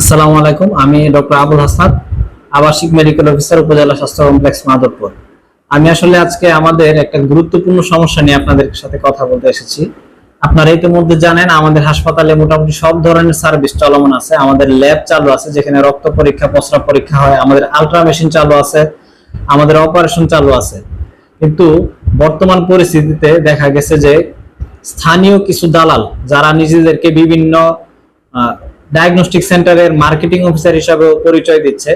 আসসালামু আলাইকুম, আমি ডক্টর আবুল হাসান, আবাসিক মেডিকেল অফিসার, উপজেলা স্বাস্থ্য কমপ্লেক্স মাধবপুর আমি আসলে আজকে আমাদের একটা গুরুত্বপূর্ণ সমস্যা নিয়ে আপনাদের সাথে কথা বলতে এসেছি। আপনারা ইতিমধ্যে জানেন, আমাদের হাসপাতালে মোটামুটি সব ধরনের সার্ভিস চলমান আছে। আমাদের ল্যাব চালু আছে, যেখানে রক্ত পরীক্ষা, প্রস্রাব পরীক্ষা হয়। আমাদের আলট্রা মেশিন চালু আছে, আমাদের অপারেশন চালু আছে। কিন্তু বর্তমান পরিস্থিতিতে দেখা গেছে যে স্থানীয় কিছু দালাল, যারা নিজেদেরকে বিভিন্ন ডায়াগনস্টিক সেন্টারের মার্কেটিং অফিসার হিসাবে পরিচয় দিচ্ছে।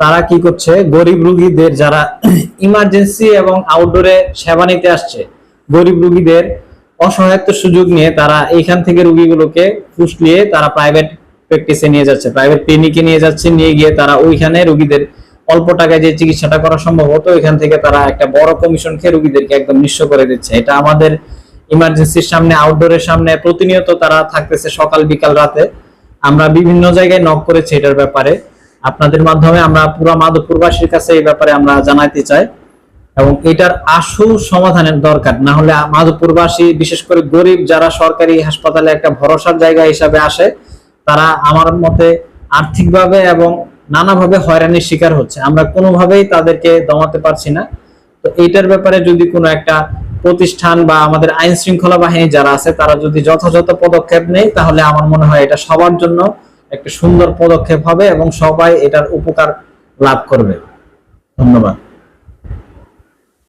তারা কি করছে? গরিব রুগীদের যারা ইমার্জেন্সি এবং আউটডোরে সেবা নিতে আসছে, গরিব রুগীদের অসহায়ত্ব সুযোগ নিয়ে তারা এইখান থেকে রোগীগুলোকে ফুসলিয়ে তারা প্রাইভেট প্র্যাকটিসে নিয়ে যাচ্ছে প্রাইভেট ক্লিনিকে নিয়ে যাচ্ছে, নিয়ে গিয়ে তারা ওইখানে রুগীদের অল্প টাকায় যে চিকিৎসাটা করা সম্ভব হতো, ওইখান থেকে তারা একটা বড় কমিশন খেয়ে রোগীদেরকে একদম নিঃস্ব করে দিচ্ছে। এটা আমাদের ইমার্জেন্সির সামনে আউটডোরের সামনে প্রতিনিয়ত তারা থাকতেছে সকাল বিকাল রাতে। আমরা বিভিন্ন জায়গায় নক করেছি এটার ব্যাপারে। আপনাদের মাধ্যমে আমরা পুরো মাধবপুরবাসীর কাছে এই ব্যাপারে আমরা জানাইতে চাই এবং এটার আশু সমাধানের দরকার। না হলে মাধবপুরবাসী, বিশেষ করে গরিব যারা সরকারি হাসপাতালে একটা ভরসার জায়গা হিসাবে আসে, তারা আমার মতে আর্থিকভাবে এবং নানাভাবে হয়রানির শিকার হচ্ছে। আমরা কোনোভাবেই তাদেরকে দমাতে পারছি না। তো এইটার ব্যাপারে যদি কোনো একটা প্রতিষ্ঠান বা আমাদের আইন শৃঙ্খলা বাহিনী যারা আছে, তারা যদি যথাযথ পদক্ষেপ নেয়, তাহলে আমার মনে হয় এটা সবার জন্য একটা সুন্দর পদক্ষেপ হবে এবং সবাই এটার উপকার লাভ করবে। ধন্যবাদ।